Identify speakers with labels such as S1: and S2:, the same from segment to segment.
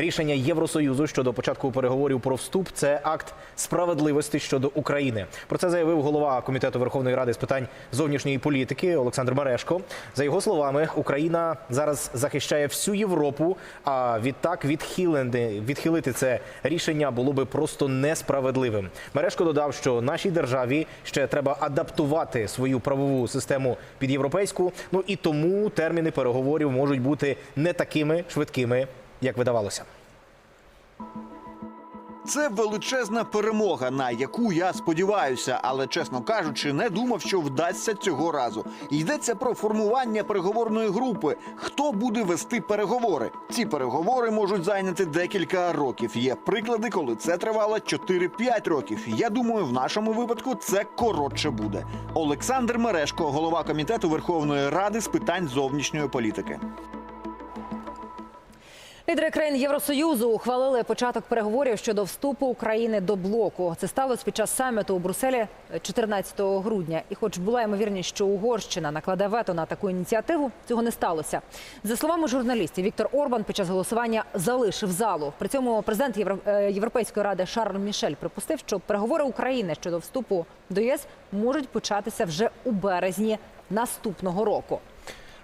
S1: Рішення Євросоюзу щодо початку переговорів про вступ це акт справедливості щодо України. Про це заявив голова комітету Верховної Ради з питань зовнішньої політики Олександр Мерешко. За його словами, Україна зараз захищає всю Європу. А відтак відхилити, відхилити це рішення було би просто несправедливим. Мерешко додав, що нашій державі ще треба адаптувати свою правову систему під європейську. Ну і тому терміни переговорів можуть бути не такими швидкими, як видавалося.
S2: Це величезна перемога, на яку я сподіваюся, але чесно кажучи, не думав, що вдасться цього разу. Йдеться про формування переговорної групи. Хто буде вести переговори? Ці переговори можуть зайняти декілька років. Є приклади, коли це тривало 4-5 років. Я думаю, в нашому випадку це коротше буде. Олександр Мерешко, голова комітету Верховної Ради з питань зовнішньої політики.
S3: Лідери країн Євросоюзу ухвалили початок переговорів щодо вступу України до блоку. Це сталося під час саміту у Брюсселі 14 грудня. І, хоч була ймовірність, що Угорщина накладе вето на таку ініціативу, цього не сталося. За словами журналістів, Віктор Орбан під час голосування залишив залу. При цьому президент е, Європейської ради Шарль Мішель припустив, що переговори України щодо вступу до ЄС можуть початися вже у березні наступного року.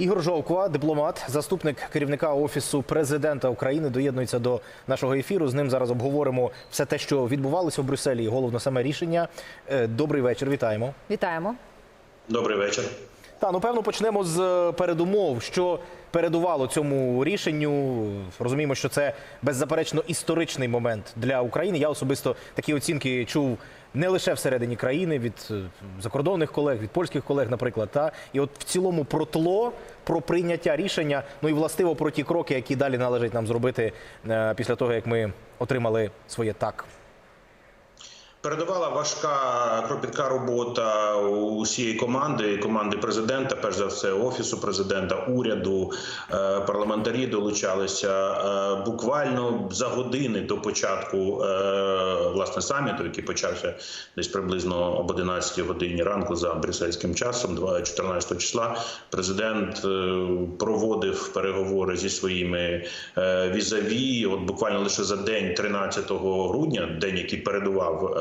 S1: Ігор Жовква, дипломат, заступник керівника офісу президента України, доєднується до нашого ефіру. З ним зараз обговоримо все те, що відбувалося в Брюсселі, і головно саме рішення. Е, Добрий вечір, вітаємо.
S3: Вітаємо.
S4: Добрий вечір.
S1: Та ну певно почнемо з е, передумов, що передувало цьому рішенню. Розуміємо, що це беззаперечно історичний момент для України. Я особисто такі оцінки чув не лише всередині країни від е, закордонних колег, від польських колег, наприклад. Та і от в цілому про тло, про прийняття рішення, ну і властиво про ті кроки, які далі належить нам зробити е, після того, як ми отримали своє так.
S4: Передавала важка кропітка робота усієї команди, команди президента, перш за все, офісу президента, уряду, е, парламентарі долучалися е, буквально за години до початку е, власне саміту, який почався десь приблизно об 11 годині ранку за брюссельським часом, 2 14 числа. Президент проводив переговори зі своїми візаві. От буквально лише за день, 13 грудня, день, який передував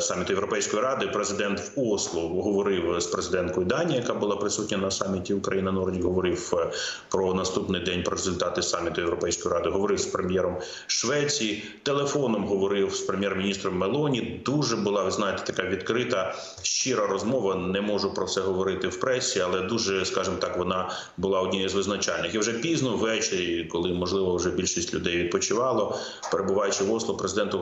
S4: саміту Європейської ради, президент в Осло говорив з президенткою Данії, яка була присутня на саміті Україна Нордік. Говорив е, про наступний день про результати саміту Європейської ради. Говорив з прем'єром Швеції. Телефоном говорив з прем'єр-міністром Мелоні. Дуже була, ви знаєте, така відкрита, щира розмова. Не можу про це говорити в пресі, але дуже, скажімо так, вона була однією з визначальних. І вже пізно ввечері, коли можливо вже більшість людей відпочивало, перебуваючи в Осло, президент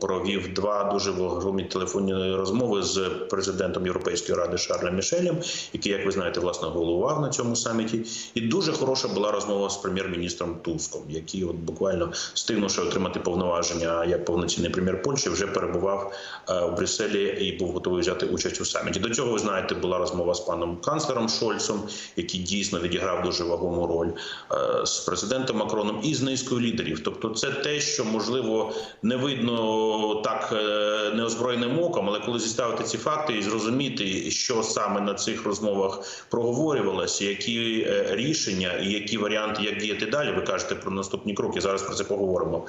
S4: провів два дуже вагомі телефонні розмови з президентом Європейської ради Шарлем Мішелем, який, як ви знаєте, власне головував на цьому саміті. І дуже хороша була розмова з прем'єр-міністром Туском, який, от буквально стигнувши отримати повноваження як повноцінний прем'єр Польщі, вже перебував е, у Брюсселі і був готовий взяти участь у саміті. До цього ви знаєте, була розмова з паном канцлером Шольцем, який дійсно відіграв дуже вагому роль е, з президентом Макроном і з низкою лідерів. Тобто, це те, що можливо не видно так е, неозброєним оком, але коли зіставити ці факти і зрозуміти, що саме на цих розмовах проговорювалося, які е, рішення і які варіанти, як діяти далі, ви кажете про наступні кроки. Зараз про це поговоримо.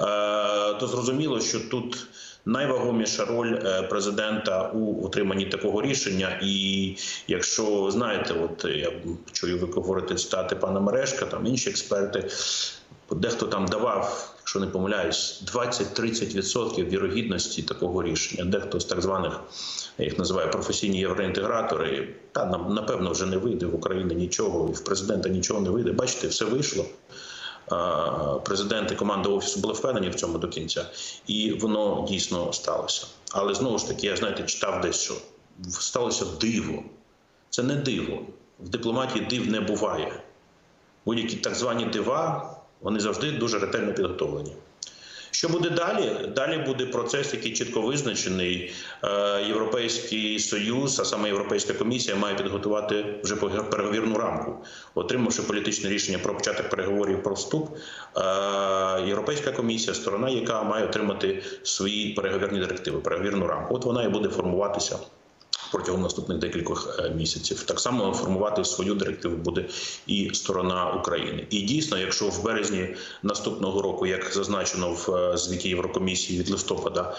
S4: Е, То зрозуміло, що тут. Найвагоміша роль е, президента у отриманні такого рішення, і якщо знаєте, от я чую, ви говорите цитати пана Мерешка, там інші експерти, дехто там давав, якщо не помиляюсь, 20-30% вірогідності такого рішення. Дехто з так званих, я їх називаю професійні євроінтегратори, та нам напевно вже не вийде в Україні нічого, і в президента нічого не вийде. Бачите, все вийшло. Президент і команда офісу були впевнені в цьому до кінця, і воно дійсно сталося. Але знову ж таки, я знаєте, читав десь, що сталося диво. Це не диво. В дипломатії див не буває. Будь-які так звані дива, вони завжди дуже ретельно підготовлені. Що буде далі? Далі буде процес, який чітко визначений. Е, Європейський союз, а саме Європейська комісія, має підготувати вже переговірну рамку, отримавши політичне рішення про початок переговорів про вступ. е, Європейська комісія, сторона, яка має отримати свої переговірні директиви, переговірну рамку. От вона і буде формуватися. Протягом наступних декількох е, місяців. Так само формувати свою директиву буде і сторона України. І дійсно, якщо в березні наступного року, як зазначено в е, звіті Єврокомісії від листопада.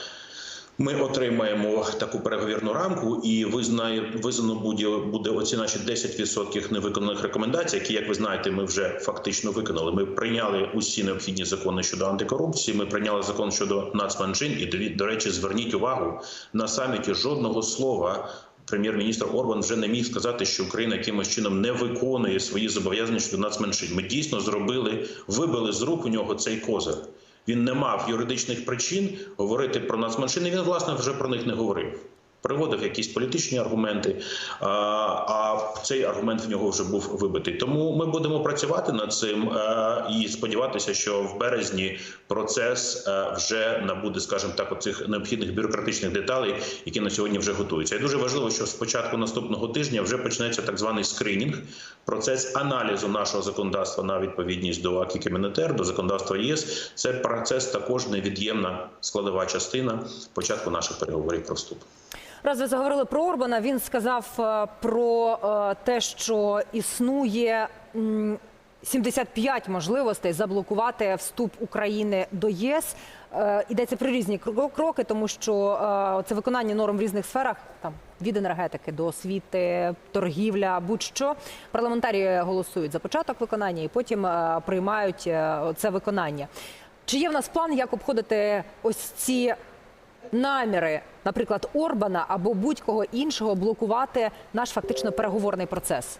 S4: Ми отримаємо таку переговірну рамку, і визнає визнано буде, буде оці наші 10% невиконаних рекомендацій, які, як ви знаєте, ми вже фактично виконали. Ми прийняли усі необхідні закони щодо антикорупції. Ми прийняли закон щодо нацменшин. І до, речі, зверніть увагу на саміті жодного слова. Прем'єр-міністр Орбан вже не міг сказати, що Україна якимось чином не виконує свої зобов'язання щодо нацменшин. Ми дійсно зробили, вибили з рук у нього цей козир. Він не мав юридичних причин говорити про нацменшини. Він власне вже про них не говорив. Приводив якісь політичні аргументи, а, цей аргумент в нього вже був вибитий. Тому ми будемо працювати над цим е, і сподіватися, що в березні процес е, вже набуде, скажімо так, оцих необхідних бюрократичних деталей, які на сьогодні вже готуються. І дуже важливо, що з початку наступного тижня вже почнеться так званий скринінг, процес аналізу нашого законодавства на відповідність до АКІ Комінетер, до законодавства ЄС. Це процес також невід'ємна складова частина початку наших переговорів про вступ.
S3: Раз ви заговорили про Орбана, він сказав е, про е, те, що існує 75 можливостей заблокувати вступ України до єС. Е, Йдеться про різні кроки, тому що це виконання норм в різних сферах, там від енергетики до освіти, торгівля, будь-що. Парламентарі голосують за початок виконання і потім приймають це виконання. Чи є в нас план, як обходити ось ці наміри, наприклад, Орбана або будь-кого іншого блокувати наш фактично переговорний процес?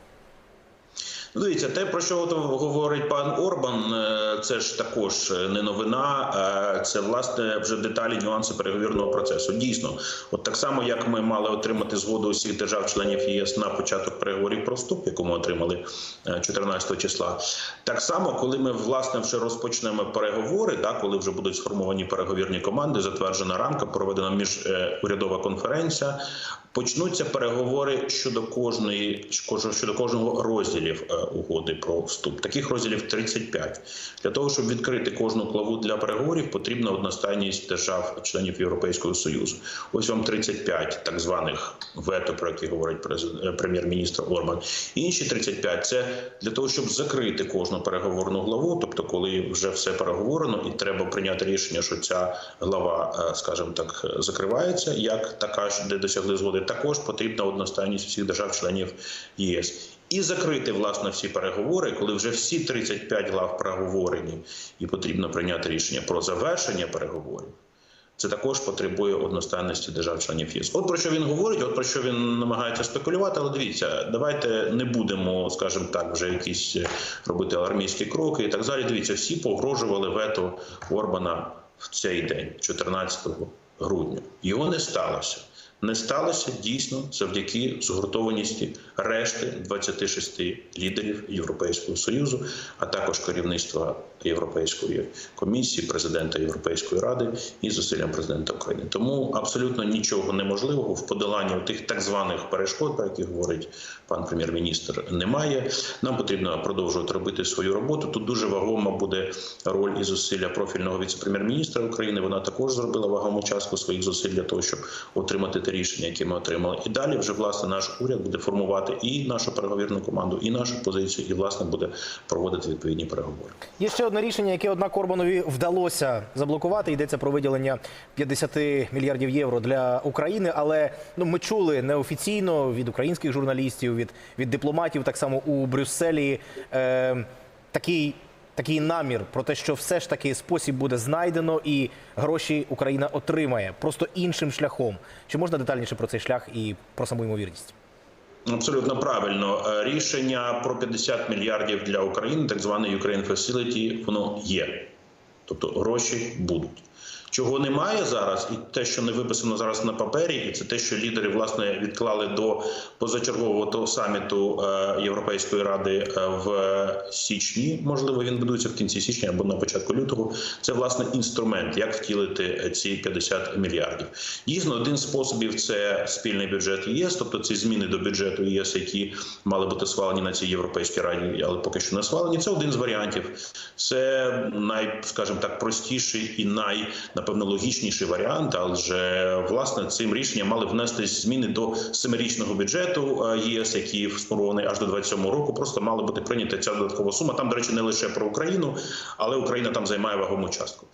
S4: Ну, Дивіться, те, про що говорить пан Орбан, е, це ж також не новина, е, це власне вже деталі, нюанси переговірного процесу. Дійсно, от так само, як ми мали отримати згоду усіх держав-членів ЄС на початок переговорів про вступ, яку ми отримали е, 14 числа. Так само, коли ми власне вже розпочнемо переговори, да, коли вже будуть сформовані переговірні команди, затверджена рамка, проведена міжурядова конференція. Почнуться переговори щодо кожної щодо кожного розділів е, угоди про вступ. Таких розділів 35. Для того щоб відкрити кожну главу для переговорів, потрібна одностайність держав-членів Європейського союзу. Ось вам 35 так званих вето, про які говорить е, прем'єр-міністр Орбан. Інші 35 – це для того, щоб закрити кожну переговорну главу. Тобто, коли вже все переговорено, і треба прийняти рішення, що ця глава, е, скажімо так, закривається, як така, де досягли згоди. Також потрібна одностайність всіх держав-членів ЄС. І закрити власне всі переговори, коли вже всі 35 глав проговорені, і потрібно прийняти рішення про завершення переговорів. Це також потребує одностайності держав-членів ЄС. От про що він говорить, от про що він намагається спекулювати. Але дивіться, давайте не будемо, скажімо так, вже якісь е, робити алармійські кроки і так далі. Дивіться, всі погрожували вето Орбана в цей день, 14 грудня. Його не сталося. Не сталося дійсно завдяки згуртованості решти 26 лідерів Європейського союзу, а також керівництва Європейської комісії, президента Європейської ради і зусиллям президента України. Тому абсолютно нічого неможливого в подоланні тих так званих перешкод, про які говорить пан прем'єр-міністр, немає. Нам потрібно продовжувати робити свою роботу. Тут дуже вагома буде роль і зусилля профільного віце-прем'єр-міністра України. Вона також зробила вагому частку своїх зусиль для того, щоб отримати те рішення, яке ми отримали. І далі вже власне наш уряд буде формувати і нашу переговірну команду, і нашу позицію, і власне буде проводити відповідні переговори.
S1: Є ще одне рішення, яке однак Орбанові вдалося заблокувати. Йдеться про виділення 50 мільярдів євро для України. Але ну ми чули неофіційно від українських журналістів, від, від дипломатів, так само у Брюсселі. Е, такий. Такий намір про те, що все ж таки спосіб буде знайдено, і гроші Україна отримає просто іншим шляхом. Чи можна детальніше про цей шлях і про саму ймовірність?
S4: Абсолютно правильно. Е, Рішення про 50 мільярдів для України, так званий Ukraine Facility, воно є. Тобто гроші будуть. Чого немає зараз, і те, що не виписано зараз на папері, і це те, що лідери власне відклали до позачергового того саміту е, Європейської ради е, в січні. Можливо, він будується в кінці січня або на початку лютого. Це власне інструмент, як втілити ці 50 мільярдів. Дійсно, один з способів це спільний бюджет ЄС, тобто ці зміни до бюджету ЄС, які мали бути схвалені на цій європейській раді, але поки що не схвалені. Це один з варіантів. Це най, скажімо так, простіший і най напевно логічніший варіант. Але власне цим рішенням мали внести зміни до семирічного бюджету е, ЄС, який сформований аж до 27 року. Просто мала бути прийнята ця додаткова сума. Там, до речі, не лише про Україну, але Україна там займає вагому частку.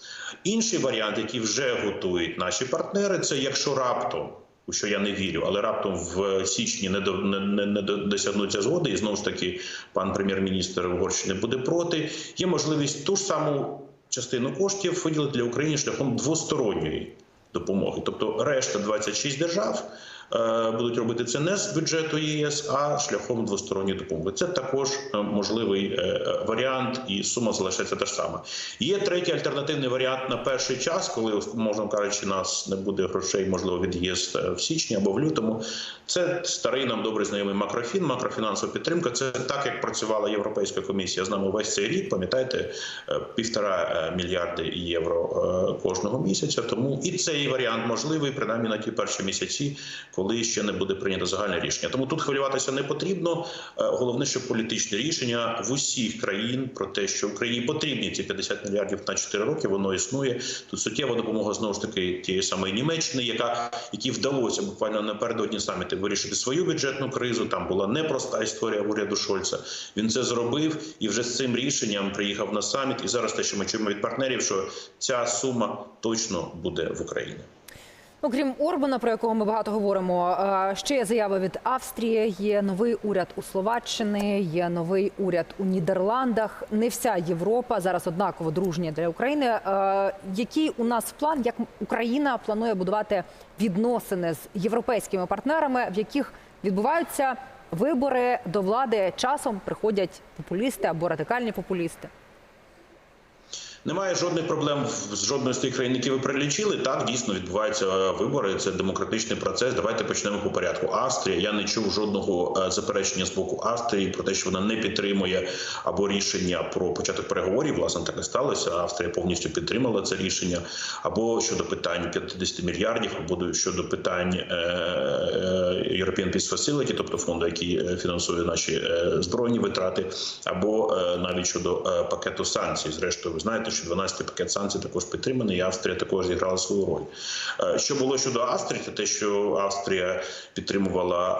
S4: Інший варіант, який вже готують наші партнери, це якщо раптом. У що я не вірю, але раптом в січні не до не, не досягнуться згоди, і знову ж таки пан прем'єр-міністр Угорщини буде проти. Є можливість ту ж саму частину коштів виділити для України шляхом двосторонньої допомоги. Тобто, решта 26 держав будуть робити це не з бюджету ЄС, а шляхом двосторонньої допомоги. Це також е, можливий е, е, варіант, і сума залишається та ж сама. Є третій альтернативний варіант на перший час, коли можна кажучи, нас не буде грошей, можливо, від ЄС е, в січні або в лютому. Це старий нам добре знайомий макрофін, макрофінансова підтримка. Це так, як працювала Європейська комісія з нами весь цей рік. Пам'ятаєте, е, півтора е, мільярди євро е, кожного місяця. Тому і цей варіант можливий, принаймні на ті перші місяці, коли ще не буде прийнято загальне рішення. Тому тут хвилюватися не потрібно. Е, Головне, що політичне рішення в усіх країн про те, що Україні потрібні ці 50 мільярдів на 4 роки, воно існує. Тут суттєва допомога знову ж таки тієї самої Німеччини, яка якій вдалося буквально напередодні саміти вирішити свою бюджетну кризу. Там була непроста історія уряду Шольца. Він це зробив і вже з цим рішенням приїхав на саміт. І зараз те, що ми чуємо від партнерів, що ця сума точно буде в Україні.
S3: Окрім Орбана, про якого ми багато говоримо, е, ще є заяви від Австрії. Є новий уряд у Словаччини, є новий уряд у Нідерландах. Не вся Європа зараз однаково дружня для України. Е, Який у нас план, як Україна планує будувати відносини з європейськими партнерами, в яких відбуваються вибори до влади часом приходять популісти або радикальні популісти?
S4: Немає жодних проблем з жодної з тих країн, які ви перелічили. Так дійсно відбуваються е, вибори. Це демократичний процес. Давайте почнемо по порядку. Австрія. Я не чув жодного е, заперечення з боку Австрії про те, що вона не підтримує або рішення про початок переговорів. Власне так і сталося. Австрія повністю підтримала це рішення. Або щодо питань 50 мільярдів, або щодо питань е, European Peace Facility, тобто фонду, який фінансує наші збройні витрати, або навіть щодо пакету санкцій. Зрештою, ви знаєте, що 12-й пакет санкцій також підтриманий, і Австрія також зіграла свою роль. Е, Що було щодо Австрії, це те, що Австрія підтримувала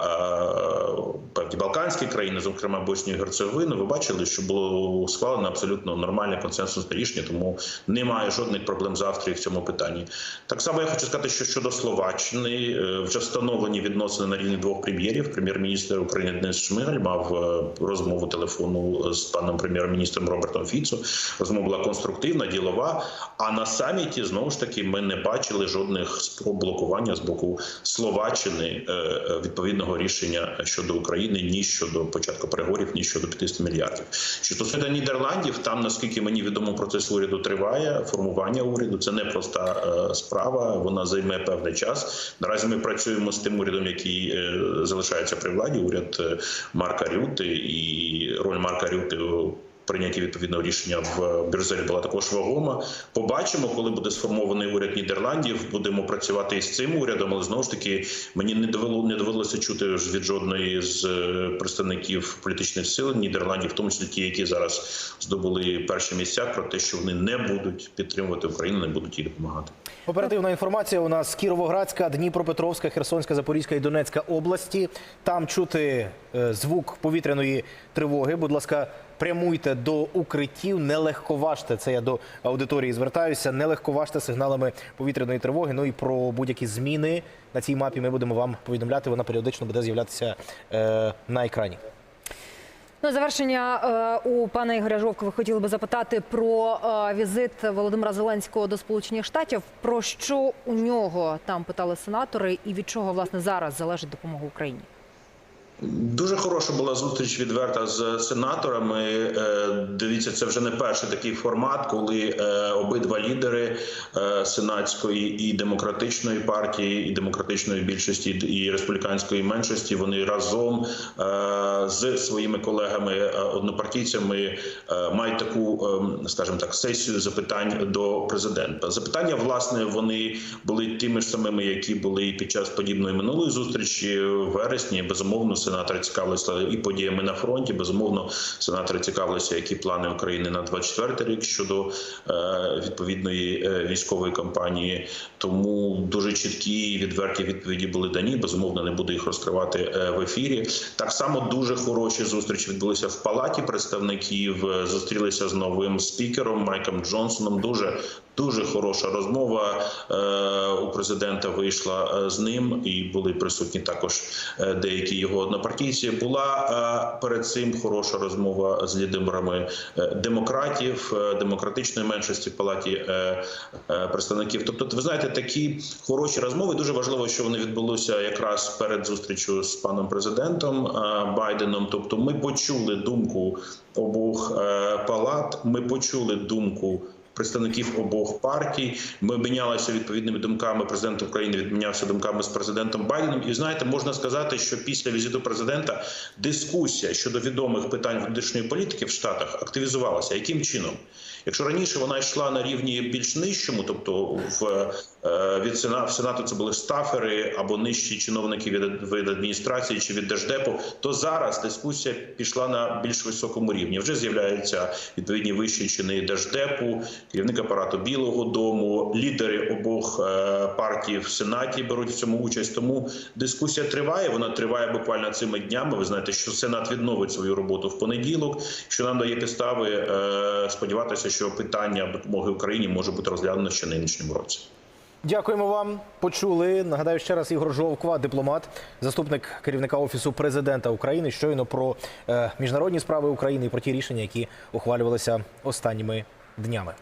S4: е, певні балканські країни, зокрема Боснію і Герцеговину. Ви бачили, що було схвалено абсолютно нормальне консенсусне рішення, тому немає жодних проблем з Австрією в цьому питанні. Так само я хочу сказати, що щодо Словаччини е, вже встановлені відносини на рівні двох прем'єрів. Прем'єр-міністр України Денис Шмигаль мав розмову телефону з паном прем'єр-міністром Робертом Фіцо. Розмова була конструктивна, ділова. А на саміті знову ж таки ми не бачили жодних спроб блокування з боку Словаччини е, е, відповідного рішення щодо України ні щодо початку переговорів, ні щодо 50 мільярдів. Що стосується Нідерландів, там наскільки мені відомо, процес уряду триває. Формування уряду це непроста е, справа. Вона займе певний час. Наразі ми працюємо з тим урядом, який залишається при владі. Уряд Марка Рюти і роль Марка Рюти. Прийняті відповідного рішення в Брюсселі була також вагома. Побачимо, коли буде сформований уряд Нідерландів. Будемо працювати із цим урядом, але знову ж таки мені не довело не довелося чути від жодної з е, представників політичних сил Нідерландів, в тому числі ті, які зараз здобули перші місця, про те, що вони не будуть підтримувати Україну, не будуть їй допомагати.
S1: Оперативна інформація у нас Кіровоградська, Дніпропетровська, Херсонська, Запорізька і Донецька області. Там чути е, звук повітряної тривоги. Будь ласка, прямуйте до укриттів, не легковажте. Це я до аудиторії звертаюся. Не легковажте сигналами повітряної тривоги. Ну і про будь-які зміни на цій мапі ми будемо вам повідомляти. Вона періодично буде з'являтися е, на екрані.
S3: На завершення е, у пана Ігоря Жовкова хотіли би запитати про е, візит Володимира Зеленського до Сполучених Штатів. Про що у нього там питали сенатори, і від чого власне зараз залежить допомога Україні?
S4: Дуже хороша була зустріч відверта з сенаторами. Е, Дивіться, це вже не перший такий формат, коли е, обидва лідери е, сенатської і демократичної партії, і демократичної більшості, і республіканської меншості вони разом з своїми колегами однопартійцями мають таку, скажімо так, сесію запитань до президента. Запитання, власне, вони були тими ж самими, які були під час подібної минулої зустрічі в вересні. Безумовно, Сенатори цікавилися і подіями на фронті. Безумовно, сенатори цікавилися, які плани України на 24 рік щодо е, відповідної е, військової кампанії. Тому дуже чіткі і відверті відповіді були дані. Безумовно, не буду їх розкривати е, в ефірі. Так само дуже хороші зустрічі відбулися в палаті представників. Зустрілися з новим спікером Майком Джонсоном. Дуже Дуже хороша розмова е, у президента вийшла е, з ним, і були присутні також е, деякі його однопартійці. Була перед цим хороша розмова з лідерами демократів, демократичної меншості в палаті представників. Тобто, ви знаєте, такі хороші розмови. Дуже важливо, що вони відбулися якраз перед зустрічю з паном президентом Байденом. Тобто, ми почули думку обох палат. Ми почули думку представників обох партій. Ми обмінялися відповідними думками. Президент України відмінявся думками з президентом Байденом. І знаєте, можна сказати, що після візиту президента дискусія щодо відомих питань внутрішньої політики в Штатах активізувалася. Яким чином? Якщо раніше вона йшла на рівні більш нижчому, тобто в е, від Сена- в Сенату це були стафери або нижчі чиновники від, від адміністрації чи від держдепу, то зараз дискусія пішла на більш високому рівні. Вже з'являються відповідні вищі чини держдепу, керівник апарату Білого Дому, лідери обох е, партій в Сенаті беруть в цьому участь. Тому дискусія триває. Вона триває буквально цими днями. Ви знаєте, що Сенат відновить свою роботу в понеділок, що нам дає підстави е, сподіватися, що питання допомоги Україні може бути розглянено ще нинішньому році.
S1: Дякуємо вам. Почули. Нагадаю ще раз Ігор Жовква, дипломат, заступник керівника офісу президента України. Щойно про е, міжнародні справи України і про ті рішення, які ухвалювалися останніми днями.